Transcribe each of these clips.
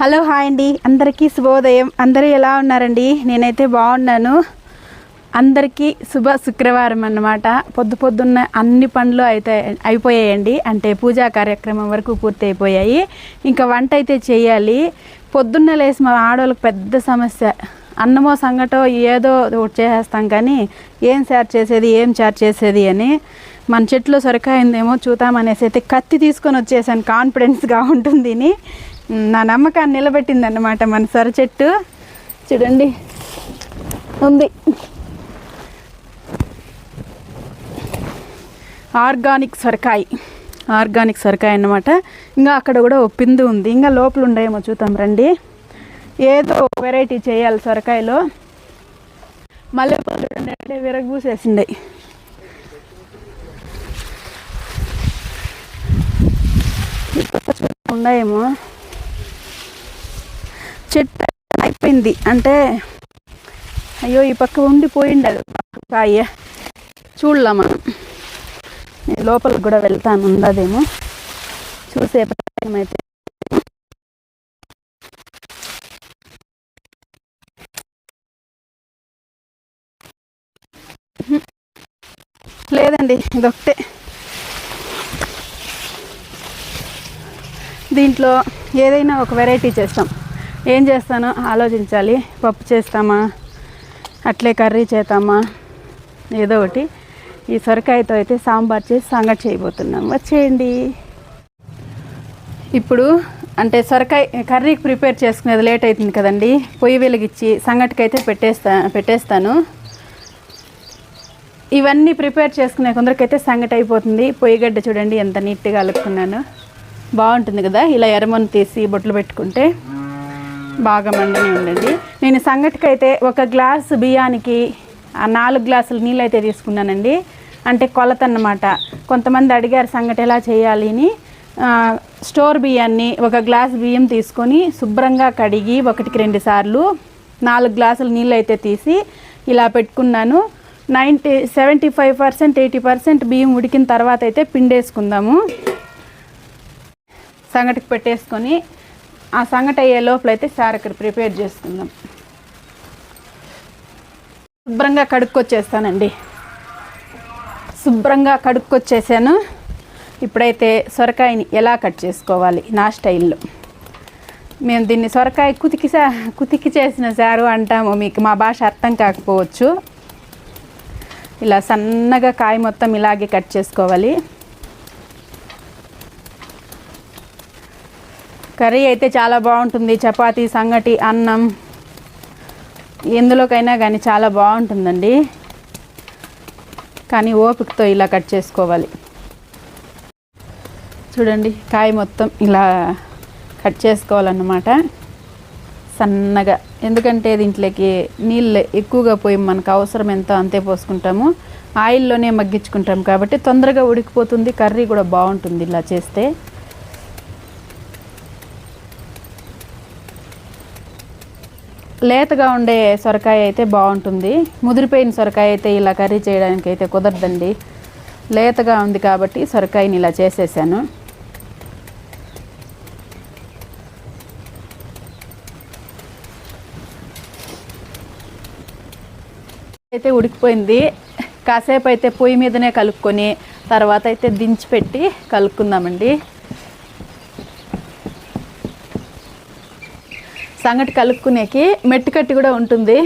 Hello hi అండి. అందరికీ శుభోదయం. అందరూ ఎలా ఉన్నారండి? నేనైతే బాగున్నాను. అందరికీ శుభ శుక్రవారం అన్నమాట. పొద్దు పొద్దున్న అన్ని పనులు అయితే అయిపోయాయండి. అంటే పూజా కార్యక్రమం వరకు పూర్తి అయిపోయాయి ఇంకా వంట అయితే చేయాలి. పొద్దున్న లేసి మా ఆడవాళ్ళకి పెద్ద సమస్య. అన్నమో సంగటో ఏదో ఒకటి చేసేస్తాం కానీ ఏం సార్ చేసేది ఏం చార్ చేసేది అని మన చెట్లో సొరకాయిందేమో చూద్దామనేసి అయితే కత్తి తీసుకొని వచ్చేసాను. కాన్ఫిడెన్స్గా ఉంటుంది అని. నా నమ్మకాన్ని నిలబెట్టింది అన్నమాట మన సొర చెట్టు చూడండి. ఉంది. ఆర్గానిక్ సొరకాయ. ఆర్గానిక్ సొరకాయ అన్నమాట. ఇంకా అక్కడ కూడా ఒక పిందు ఉంది. ఇంకా లోపల ఉండేమో చూద్దాం రండి. ఏదో వెరైటీ చేయాలి సొరకాయలో. మల్లెపూలు చూడండి విరగబూసేసిండే. ఉన్నాయేమో. చెట్టు అయిపోయింది. అంటే అయ్యో ఈ పక్క ఉండిపోయింది అది కాయ. చూడలా మనం. నేను లోపలికి కూడా వెళ్తాను ఉండదేమో చూసే అయితే లేదండి ఇదొకటే దీంట్లో ఏదైనా ఒక వెరైటీ చేస్తాం. ఏం చేస్తానో ఆలోచించాలి. పప్పు చేస్తామా? అట్లే కర్రీ చేద్దామా? ఏదో ఒకటి. ఈ సొరకాయతో అయితే సాంబార్ చేసి సంగటి చేయబోతున్నాం. వచ్చేయండి. ఇప్పుడు అంటే సొరకాయ కర్రీకి ప్రిపేర్ చేసుకునేది లేట్ అవుతుంది కదండి. పొయ్యి వెలిగించి సంగటికైతే పెట్టేస్తా పెట్టేస్తాను. ఇవన్నీ ప్రిపేర్ చేసుకునే కొందరికైతే సంగటి అయిపోతుంది. పొయ్యిగడ్డ చూడండి ఎంత నీట్గా అలుక్కున్నాను. బాగుంటుంది కదా? ఇలా ఎరమను తీసి బొట్లు పెట్టుకుంటే. బాగా మండని ఉండండి నేను సంగటికైతే ఒక గ్లాస్ బియ్యానికి నాలుగు గ్లాసులు నీళ్ళు అయితే తీసుకున్నానండి. అంటే కొలత అన్నమాట. కొంతమంది అడిగారు సంగటి ఎలా చేయాలి అని. స్టోర్ బియ్యాన్ని ఒక గ్లాస్ బియ్యం తీసుకొని శుభ్రంగా కడిగి ఒకటికి రెండు సార్లు నాలుగు గ్లాసులు నీళ్ళు అయితే తీసి ఇలా పెట్టుకున్నాను. Ninety seventy five percent eighty percent బియ్యం ఉడికిన తర్వాత అయితే పిండేసుకుందాము. సంగటికి పెట్టేసుకొని ఆ సంగటి అయ్యే లోపల అయితే సార్ ఇక్కడ ప్రిపేర్ చేసుకుందాం శుభ్రంగా కడుక్కొచ్చేస్తానండి. శుభ్రంగా కడుక్కొచ్చేసాను. ఇప్పుడైతే సొరకాయని ఎలా కట్ చేసుకోవాలి నా స్టైల్లో. మేము దీన్ని సొరకాయ కుతికి సా కుతికి చేసిన సారు అంటాము మీకు మా భాష అర్థం కాకపోవచ్చు. ఇలా సన్నగా కాయ మొత్తం ఇలాగే కట్ చేసుకోవాలి. కర్రీ అయితే చాలా బాగుంటుంది. చపాతీ సంగటి అన్నం ఎందులోకైనా కానీ చాలా బాగుంటుందండి. కానీ ఓపికతో ఇలా కట్ చేసుకోవాలి. చూడండి కాయ మొత్తం ఇలా కట్ చేసుకోవాలన్నమాట. సన్నగా. ఎందుకంటే దీంట్లోకి నీళ్ళు ఎక్కువగా పోయి మనకు అవసరం ఎంతో అంతే పోసుకుంటాము. ఆయిల్లోనే మగ్గించుకుంటాం కాబట్టి తొందరగా ఉడికిపోతుంది. కర్రీ కూడా బాగుంటుంది ఇలా చేస్తే. లేతగా ఉండే సొరకాయ అయితే బాగుంటుంది. ముదిరిపోయిన సొరకాయ అయితే ఇలా కర్రీ చేయడానికి అయితే కుదరదండి. లేతగా ఉంది కాబట్టి సొరకాయని ఇలా చేసేసాను. అయితే ఉడికిపోయింది. కాసేపు అయితే పొయ్యి మీదనే కలుపుకొని తర్వాత అయితే దించి పెట్టి కలుపుకుందామండి. సంగటి కలుపుకునేకి మెట్టు కట్టి కూడా ఉంటుంది.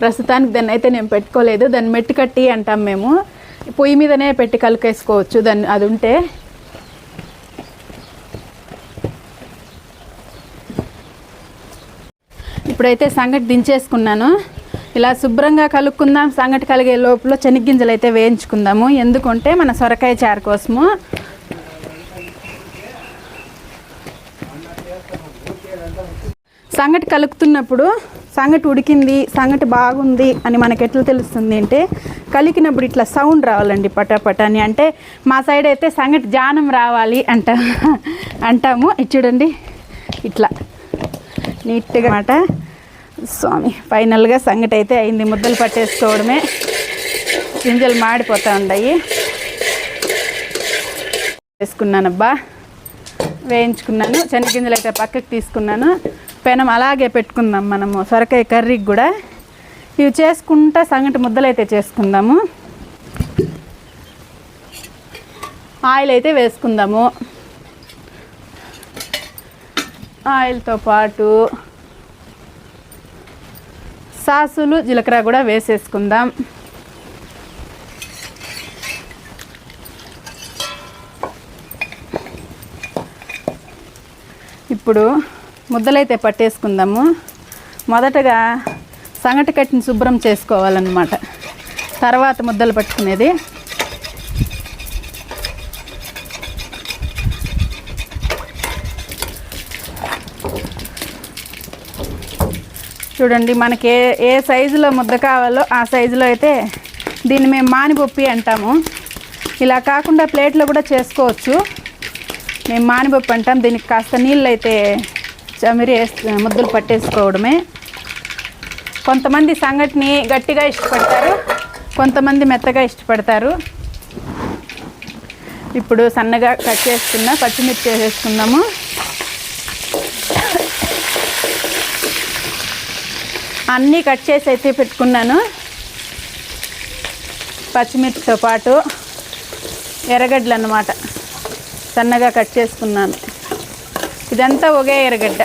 ప్రస్తుతానికి దాన్ని అయితే నేను పెట్టుకోలేదు. దాన్ని మెట్టు కట్టి అంటాం మేము. పొయ్యి మీదనే పెట్టి కలుకేసుకోవచ్చు. దాన్ని అది ఉంటే. ఇప్పుడైతే సంగటి దించేసుకున్నాను. ఇలా శుభ్రంగా కలుపుకుందాం. సంగటి కలిగే లోపల చెనిగ్గింజలు అయితే వేయించుకుందాము. ఎందుకంటే మన సొరకాయ చారు కోసము. సంగటి కలుపుతున్నప్పుడు సంగటి ఉడికింది సంగటి బాగుంది అని మనకి ఎట్లా తెలుస్తుంది అంటే కలికినప్పుడు ఇట్లా సౌండ్ రావాలండి పటాపట అని. అంటే మా సైడ్ అయితే సంగటి జానం రావాలి అంట అంటాము. ఇది చూడండి ఇట్లా నీట్గా మాట స్వామి ఫైనల్గా సంగటి అయితే అయింది. ముద్దలు పట్టేసుకోవడమే. గింజలు మాడిపోతూ ఉన్నాయి. వేసుకున్నానబ్బా. వేయించుకున్నాను. శనగింజలు అయితే పక్కకి తీసుకున్నాను. పెనం అలాగే పెట్టుకుందాం మనము సొరకాయ కర్రీకి కూడా. ఇవి చేసుకుంటా సంగటి ముద్దలు అయితే చేసుకుందాము. ఆయిల్ అయితే వేసుకుందాము. ఆయిల్తో పాటు సాసులు జీలకర్ర కూడా వేసేసుకుందాం. ఇప్పుడు ముద్దలైతే పట్టేసుకుందాము. మొదటగా సంగటి కట్టిన శుభ్రం చేసుకోవాలన్నమాట. తర్వాత ముద్దలు పట్టుకునేది. చూడండి మనకి ఏ ఏ సైజులో ముద్ద కావాలో ఆ సైజులో అయితే దీన్ని మేము మానిపొప్పి అంటాము. ఇలా కాకుండా ప్లేట్లో కూడా చేసుకోవచ్చు. మేము మానిపప్పు అంటాం. దీనికి కాస్త నీళ్ళు అయితే చమిరి వేసి ముద్దలు పట్టేసుకోవడమే. కొంతమంది సంగటిని గట్టిగా ఇష్టపడతారు కొంతమంది మెత్తగా ఇష్టపడతారు. ఇప్పుడు సన్నగా కట్ చేసుకున్న పచ్చిమిర్చి వేసేసుకుందాము. అన్నీ కట్ చేసి అయితే పెట్టుకున్నాను. పచ్చిమిర్చితో పాటు ఎర్రగడ్డలు అన్నమాట. సన్నగా కట్ చేసుకున్నాను. ఇదంతా ఒకే ఎర్రగడ్డ.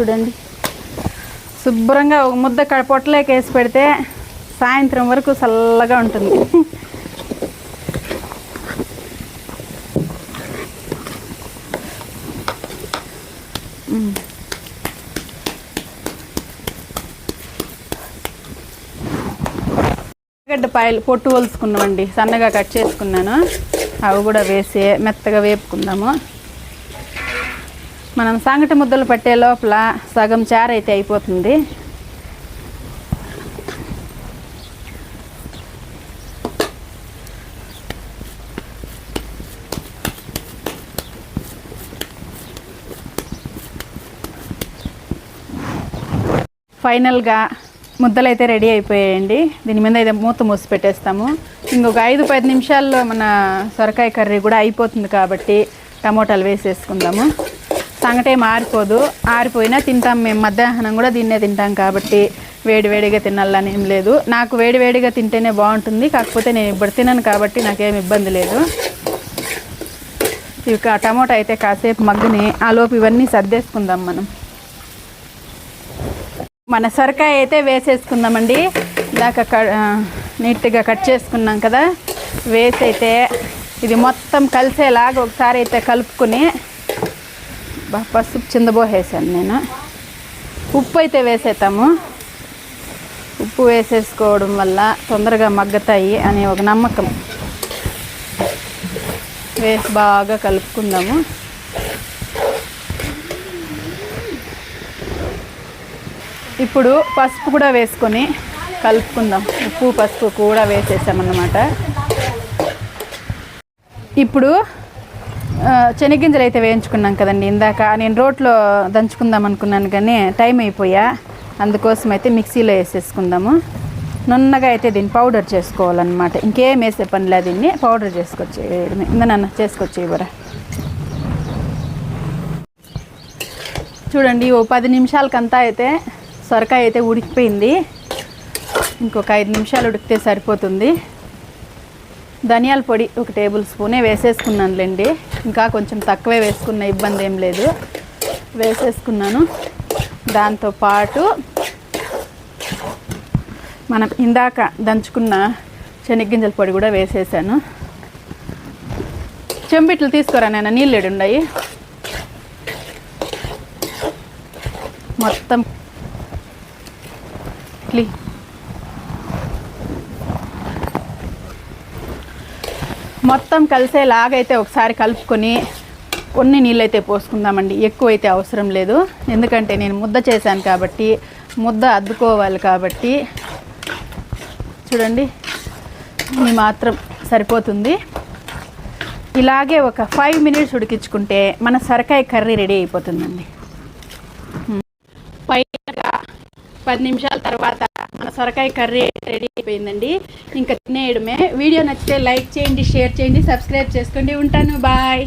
చూడండి. శుభ్రంగా ఒక ముద్ద క- పొట్టలోకి వేసి పెడితే సాయంత్రం వరకు చల్లగా ఉంటుంది. గడ్డ పాయలు పొట్టు వలుసుకున్నామండి సన్నగా కట్ చేసుకున్నాను. అవి కూడా వేసి మెత్తగా వేపుకుందాము. మనం సంగటి ముద్దలు పట్టే లోపల సగం చారు అయితే అయిపోతుంది. ఫైనల్గా ముద్దలు అయితే రెడీ అయిపోయాయండి. దీని మీద అయితే మూత మూసి పెట్టేస్తాము. ఇంకొక ఐదు పది నిమిషాల్లో మన సొరకాయ కర్రీ కూడా అయిపోతుంది కాబట్టి టమోటాలు వేసేసుకుందాము. సంగటే మారిపోదు. ఆరిపోయినా తింటాం మేము. మధ్యాహ్నం కూడా దీన్నే తింటాం కాబట్టి వేడివేడిగా తినాలని ఏం లేదు. నాకు వేడివేడిగా తింటేనే బాగుంటుంది. కాకపోతే నేను ఇప్పుడు తినను కాబట్టి నాకేం ఇబ్బంది లేదు. ఇక టమోటా అయితే కాసేపు మగ్గుని ఆ లోపు ఇవన్నీ సర్దేసుకుందాం మనం. మన సొరకాయ అయితే వేసేసుకుందామండి. ఇందాక క- నీట్గా కట్ చేసుకున్నాం కదా. వేసి అయితే ఇది మొత్తం కలిసేలాగా ఒకసారి అయితే కలుపుకొని పసుపు చిందబోసేసాను నేను. ఉప్పు అయితే వేసేస్తాము ఉప్పు వేసేసుకోవడం వల్ల తొందరగా మగ్గుతాయి అనే ఒక నమ్మకం. వేసి బాగా కలుపుకుందాము. ఇప్పుడు పసుపు కూడా వేసుకొని కలుపుకుందాం. ఉప్పు పసుపు కూడా వేసేసామన్నమాట. ఇప్పుడు శనగింజలు అయితే వేయించుకున్నాం కదండి ఇందాక. నేను రోట్లో దంచుకుందాం అనుకున్నాను కానీ టైం అయిపోయా. అందుకోసం అయితే మిక్సీలో వేసేసుకుందాము. నున్నగా అయితే దీన్ని పౌడర్ చేసుకోవాలన్నమాట. ఇంకేం వేసే పని లేదు దీన్ని. పౌడర్ చేసుకొచ్చి ఇందా చేసుకొచ్చే ఇవ్వరా చూడండి ఓ పది నిమిషాలకంతా అయితే సొరకాయ అయితే ఉడికిపోయింది. ఇంకొక ఐదు నిమిషాలు ఉడికితే సరిపోతుంది. ధనియాల పొడి ఒక టేబుల్ స్పూనే వేసేసుకున్నానులేండి. ఇంకా కొంచెం తక్కువే వేసుకున్న ఇబ్బంది ఏం లేదు. వేసేసుకున్నాను. దాంతోపాటు మనం ఇందాక దంచుకున్న శనగ్గింజల పొడి కూడా వేసేసాను. చెంబిట్లు తీసుకోరా నేను నీళ్ళు ఉన్నాయి మొత్తం క్లీ మొత్తం కలిసేలాగైతే ఒకసారి కలుపుకొని కొన్ని నీళ్ళైతే పోసుకుందామండి. ఎక్కువైతే అవసరం లేదు. ఎందుకంటే నేను ముద్ద చేశాను కాబట్టి ముద్ద అద్దుకోవాలి కాబట్టి. చూడండి ఇది మాత్రం సరిపోతుంది. ఇలాగే ఒక ఫైవ్ మినిట్స్ ఉడికించుకుంటే మన సరకాయ కర్రీ రెడీ అయిపోతుందండి. పైగా పది నిమిషాల తర్వాత మన సొరకాయ కర్రీ రెడీ అయిపోయిందండి. ఇంకా తినేయడమే. వీడియో నచ్చితే లైక్ చేయండి షేర్ చేయండి సబ్స్క్రైబ్ చేసుకోండి. ఉంటాను. బాయ్.